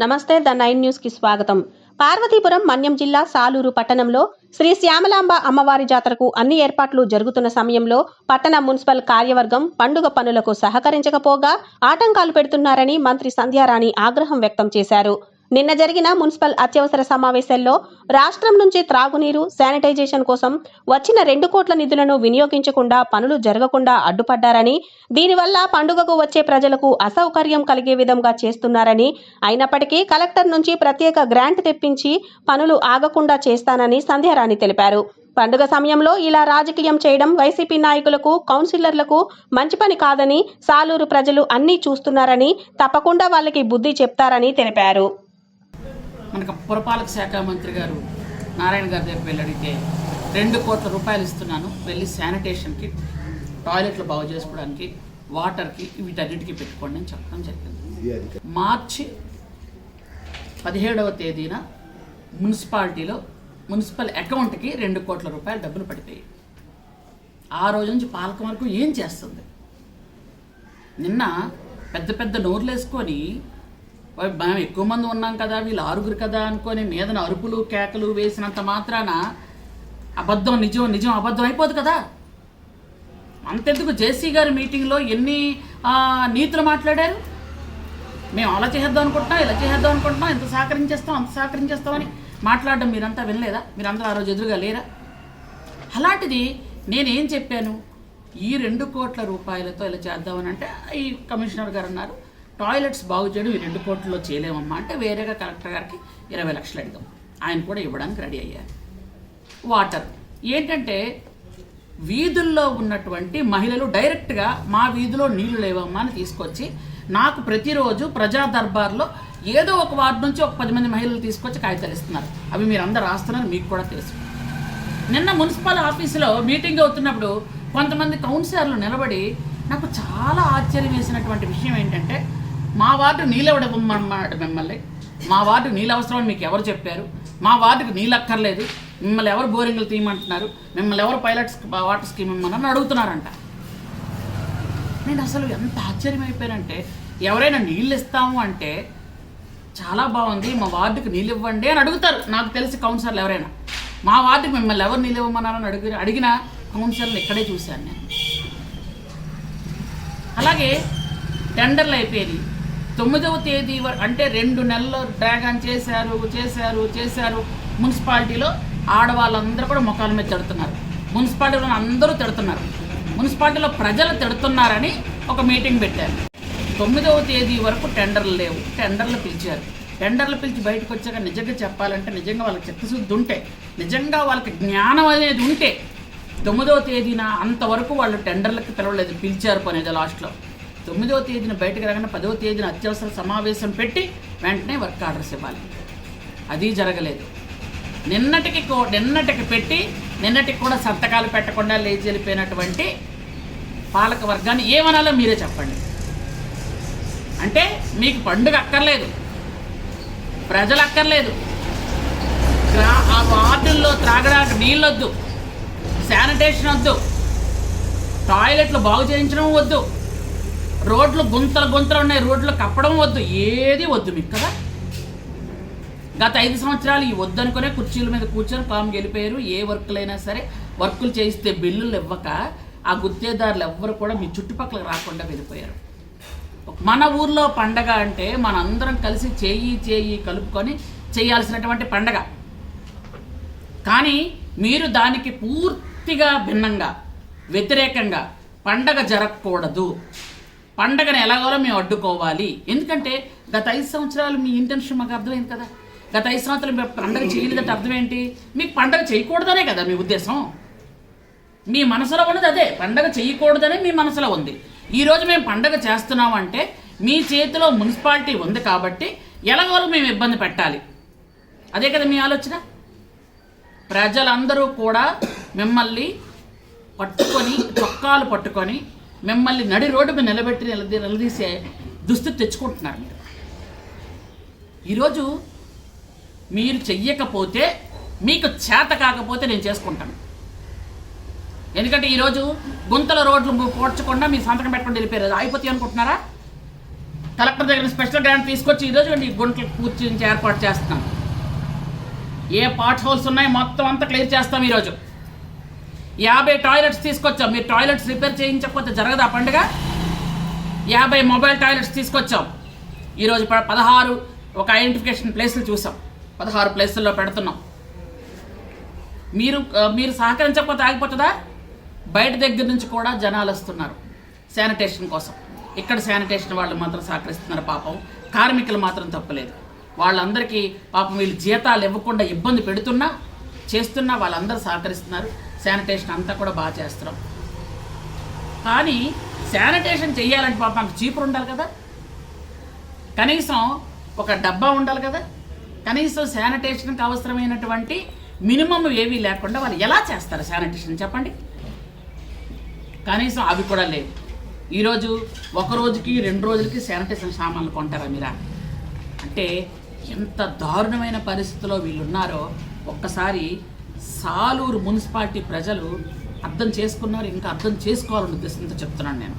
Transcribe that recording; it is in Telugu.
నమస్తే ద నైన్ న్యూస్కి స్వాగతం. పార్వతీపురం మన్యం జిల్లా సాలూరు పట్టణంలో శ్రీ శ్యామలాంబ అమ్మవారి జాతరకు అన్ని ఏర్పాట్లు జరుగుతున్న సమయంలో పట్టణ మున్సిపల్ కార్యవర్గం పండుగ పనులకు సహకరించకపోగా ఆటంకాలు పెడుతున్నారని మంత్రి సంధ్యారాణి ఆగ్రహం వ్యక్తం చేశారు. నిన్న జరిగిన మున్సిపల్ అత్యవసర సమావేశంలో రాష్ట్రం నుంచి త్రాగునీరు శానిటైజేషన్ కోసం వచ్చిన రెండు కోట్ల నిధులను వినియోగించకుండా పనులు జరగకుండా అడ్డుపడ్డారని దీనివల్ల పండుగకు వచ్చే ప్రజలకు అసౌకర్యం కలిగే విధంగా చేస్తున్నారని అయినప్పటికీ కలెక్టర్ నుంచి ప్రత్యేక గ్రాంట్ తెప్పించి పనులు ఆగకుండా చేస్తానని సంధ్యారాణి తెలిపారు. పండుగ సమయంలో ఇలా రాజకీయం చేయడం వైసీపీ నాయకులకు కౌన్సిలర్లకు మంచి పని కాదని సాలూరు ప్రజలు అన్నీ చూస్తున్నారని తప్పకుండా వాళ్ళకి బుద్ధి చెప్తారని తెలిపారు. మనకు పురపాలక శాఖ మంత్రి గారు నారాయణ గారి దగ్గరికి వెళ్ళి అడిగితే రెండు కోట్ల రూపాయలు ఇస్తున్నాను. వెళ్ళి శానిటేషన్కి టాయిలెట్లు బాగు చేసుకోవడానికి వాటర్కి వీటన్నిటికీ పెట్టుకోండి అని చెప్పడం జరిగింది. మార్చి పదిహేడవ తేదీన మున్సిపాలిటీలో మున్సిపల్ అకౌంట్కి రెండు కోట్ల రూపాయలు డబ్బులు పడిపోయాయి. ఆ రోజు నుంచి పాలకం వరకు ఏం చేస్తుంది? నిన్న పెద్ద పెద్ద నోర్లు వేసుకొని "ఓయ్, మనం ఎక్కువ మంది ఉన్నాం కదా వీళ్ళు ఆరుగురు కదా అనుకొని మీదన అరుపులు కేకలు వేసినంత మాత్రాన అబద్ధం నిజం నిజం అబద్ధం అయిపోదు కదా. అంతెందుకు జేసీ గారి మీటింగ్లో ఎన్ని నీతులు మాట్లాడారు? మేము అలా చేద్దాం అనుకుంటున్నాం ఇలా చేద్దాం అనుకుంటున్నాం ఎంత సహకరించేస్తాం అంత సహకరించేస్తామని మాట్లాడడం మీరంతా వినలేదా? మీరందరూ ఆ రోజు ఎదురుగా లేరా? అలాంటిది నేనేం చెప్పాను? ఈ రెండు కోట్ల రూపాయలతో ఇలా చేద్దామని అంటే ఈ కమిషనర్ గారు అన్నారు టాయిలెట్స్ బాగు చేయడం ఈ రెండు కోట్లలో చేయలేమమ్మా. అంటే వేరేగా కలెక్టర్ గారికి ఇరవై లక్షలు అడిగాం. ఆయన కూడా ఇవ్వడానికి రెడీ అయ్యారు. వాటర్. ఏంటంటే వీధుల్లో ఉన్నటువంటి మహిళలు డైరెక్ట్గా మా వీధిలో నీళ్ళు లేవమ్మా అని తీసుకొచ్చి నాకు ప్రతిరోజు ప్రజా దర్బార్లో ఏదో ఒక వార్డు నుంచి ఒక పది మంది మహిళలు తీసుకొచ్చి కాగితాలు ఇస్తున్నారు. అవి మీరు అందరు రాస్తున్నారు మీకు కూడా తెలుసు. నిన్న మున్సిపల్ ఆఫీసులో మీటింగ్ అవుతున్నప్పుడు కొంతమంది కౌన్సిలర్లు నిలబడి నాకు చాలా ఆశ్చర్యం వేసినటువంటి విషయం ఏంటంటే మా వార్డు నీళ్ళు ఇవ్వడమన్నాడు మిమ్మల్ని? మా వార్డు నీళ్ళు అవసరం అని మీకు ఎవరు చెప్పారు? మా వార్డుకి నీళ్ళు అక్కర్లేదు మిమ్మల్ని ఎవరు బోరింగ్లు తీయమంటున్నారు? మిమ్మల్ని ఎవరు పైలట్స్ వాటర్ స్కీమ్ ఇమ్మని అడుగుతున్నారంట. నేను అసలు ఎంత ఆశ్చర్యమైపోయానంటే ఎవరైనా నీళ్ళు ఇస్తాము అంటే చాలా బాగుంది మా వార్డుకి నీళ్ళు ఇవ్వండి అని అడుగుతారు. నాకు తెలిసి కౌన్సిలర్లు ఎవరైనా. మా వార్డుకి మిమ్మల్ని ఎవరు నీళ్ళు ఇవ్వమన్నారని అడిగి అడిగిన కౌన్సిలర్లు ఇక్కడే చూశాను నేను. అలాగే టెండర్లు అయిపోయింది తొమ్మిదవ తేదీ వరకు అంటే రెండు నెలల్లో డ్రాగన్ చేశారు చేశారు చేశారు. మున్సిపాలిటీలో ఆడవాళ్ళందరూ కూడా ముఖాల మీద తిడుతున్నారు. మున్సిపాలిటీలో అందరూ తిడుతున్నారు. మున్సిపాలిటీలో ప్రజలు తిడుతున్నారని ఒక మీటింగ్ పెట్టారు. తొమ్మిదవ తేదీ వరకు టెండర్లు లేవు. టెండర్లు పిలిచారు. టెండర్లు పిలిచి బయటకు వచ్చాక నిజంగా చెప్పాలంటే నిజంగా వాళ్ళకి చిత్తశుద్ధి ఉంటే నిజంగా వాళ్ళకి జ్ఞానం అనేది ఉంటే తొమ్మిదవ తేదీన అంతవరకు వాళ్ళు టెండర్లకు పిలవలేదు పిలిచారు పనేది లాస్ట్లో. తొమ్మిదవ తేదీన బయటకు రాగానే పదవ తేదీన అత్యవసర సమావేశం పెట్టి వెంటనే వర్క్ ఆర్డర్స్ ఇవ్వాలి. అది జరగలేదు. నిన్నటికి కో నిన్నటికి పెట్టి నిన్నటికి కూడా సంతకాలు పెట్టకుండా లేచి వెళ్ళిపోయినటువంటి పాలక వర్గాన్ని ఏమనాలో మీరే చెప్పండి. అంటే మీకు పండుగ అక్కర్లేదు. ప్రజలు అక్కర్లేదు. ఆ వార్డుల్లో త్రాగడానికి నీళ్ళొద్దు. శానిటేషన్ వద్దు. టాయిలెట్లు బాగు చేయించడం వద్దు. రోడ్లు గుంతలు గుంతలు ఉన్నాయి. రోడ్లు కప్పడం వద్దు. ఏది వద్దు మీకు కదా? గత ఐదు సంవత్సరాలు ఈ వద్దనుకునే కుర్చీల మీద కూర్చొని పాము గెలిపోయారు ఏ వర్కులైనా సరే వర్కులు చేయిస్తే బిల్లులు ఇవ్వక ఆ గుత్తేదారులు ఎవ్వరు కూడా మీ చుట్టుపక్కల రాకుండా వెళ్ళిపోయారు. మన ఊర్లో పండగ అంటే మనందరం కలిసి చేయి చేయి కలుపుకొని చేయాల్సినటువంటి పండగ. కానీ మీరు దానికి పూర్తిగా భిన్నంగా వ్యతిరేకంగా పండగ జరగకూడదు. పండగను ఎలాగోలో మేము అడ్డుకోవాలి. ఎందుకంటే గత ఐదు సంవత్సరాలు మీ ఇంటెన్షన్ మాకు అర్థమైంది కదా. గత ఐదు సంవత్సరాలు మీరు పండగ చేయలేదంటే అర్థం ఏంటి మీకు పండగ చేయకూడదనే కదా మీ ఉద్దేశం. మీ మనసులో ఉన్నది అదే పండగ చేయకూడదనే మీ మనసులో ఉంది. ఈరోజు మేము పండగ చేస్తున్నాం అంటే మీ చేతిలో మున్సిపాలిటీ ఉంది కాబట్టి ఎలాగోలో మేము ఇబ్బంది పెట్టాలి. అదే కదా మీ ఆలోచన? ప్రజలందరూ కూడా మిమ్మల్ని పట్టుకొని చొక్కాలు పట్టుకొని మిమ్మల్ని నడి రోడ్డు మీద నిలబెట్టి నిలదీ నిలదీసే దుస్థితి తెచ్చుకుంటున్నారు మీరు. ఈరోజు మీరు చెయ్యకపోతే మీకు చేత కాకపోతే నేను చేసుకుంటాను. ఎందుకంటే ఈరోజు గుంతల రోడ్లు పోడ్చకుండా మీరు సంతకం పెట్టుకుని వెళ్ళిపోయారు. అది అయిపోతాయి అనుకుంటున్నారా? కలెక్టర్ దగ్గర స్పెషల్ గ్రాంట్ తీసుకొచ్చి ఈరోజు ఈ గుంటలు పూర్తి నుంచి ఏర్పాటు చేస్తున్నాం ఏ పార్ట్ హోల్స్ ఉన్నాయి మొత్తం అంతా క్లియర్ చేస్తాం ఈరోజు. యాభై టాయిలెట్స్ తీసుకొచ్చాం. మీరు టాయిలెట్స్ రిపేర్ చేయించకపోతే జరగదా పండుగ? యాభై మొబైల్ టాయిలెట్స్ తీసుకొచ్చాం. ఈరోజు పదహారు ఒక ఐడెంటిఫికేషన్ ప్లేసులు చూసాం. పదహారు ప్లేసుల్లో పెడుతున్నాం. మీరు మీరు సహకరించకపోతే ఆగిపోతుందా? బయట దగ్గర నుంచి కూడా జనాలు వస్తున్నారు శానిటేషన్ కోసం. ఇక్కడ శానిటేషన్ వాళ్ళు మాత్రం సహకరిస్తున్నారు పాపం. కార్మికులు మాత్రం తప్పలేదు. వాళ్ళందరికీ పాపం వీళ్ళు జీతాలు ఇవ్వకుండా ఇబ్బంది పెడుతున్నా చేస్తున్నా వాళ్ళందరూ సహకరిస్తున్నారు. శానిటేషన్ అంతా కూడా బాగా చేస్తున్నాం. కానీ శానిటేషన్ చేయాలంటే పాపం మాకు చీపురు ఉండాలి కదా. కనీసం ఒక డబ్బా ఉండాలి కదా. కనీసం శానిటేషన్కి అవసరమైనటువంటి మినిమం ఏమీ లేకుండా వాళ్ళు ఎలా చేస్తారు శానిటేషన్ చెప్పండి. కనీసం అవి కూడా లేవు. ఈరోజు ఒక రోజుకి రెండు రోజులకి శానిటేషన్ సామాన్లు కొంటారా మీరా? అంటే ఎంత దారుణమైన పరిస్థితిలో వీళ్ళున్నారో ఒక్కసారి సాలూరు మున్సిపాలిటీ ప్రజలు అర్థం చేసుకున్నారు ఇంకా అర్థం చేసుకోవాలని ఉద్దేశంతో చెప్తున్నాను నేను.